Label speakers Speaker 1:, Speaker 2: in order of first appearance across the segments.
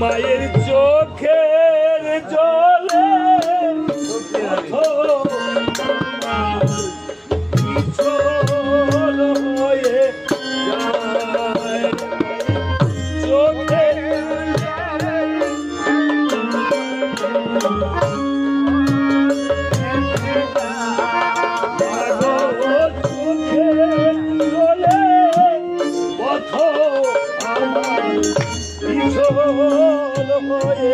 Speaker 1: মায়ের চোখের জলে পিছল হয়ে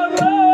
Speaker 1: Oh.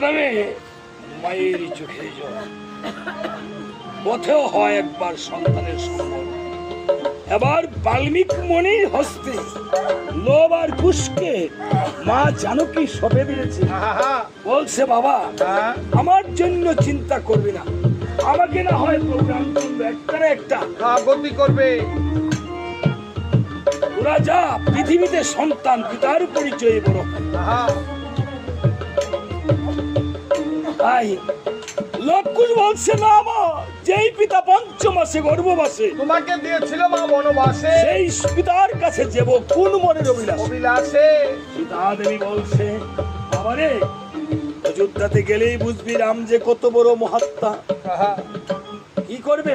Speaker 1: ধরাধামে মায়ের চোখের জল। পথেও হয় একবার সন্তানের সম্বল এবার বাল্মিক মনির হস্তে লোভ আর মা জানকী সপে দিয়েছে। বলছে বাবা আমার জন্য চিন্তা করবি না। আমাকে না হয় প্রোগ্রাম করবে একটা না একটা।
Speaker 2: গতি করবে।
Speaker 1: ওরা যা পৃথিবীতে সন্তান পিতার পরিচয় বড় হয়। তাই লক্ষুষ বলছে না মা যেই পিতা পঞ্চমাসে গর্ভবাসে
Speaker 2: তোমাকে দিয়েছিল মা বনবাসে।
Speaker 1: সেই পিতার কাছে যাব কোন মনের অভিলাষ?
Speaker 2: অবিলাসে
Speaker 1: সীতা দেবী বলছে আমারে অযোধ্যাতে গেলেই বুঝবি রাম যে কত বড় মহাত্মা। কি করবে?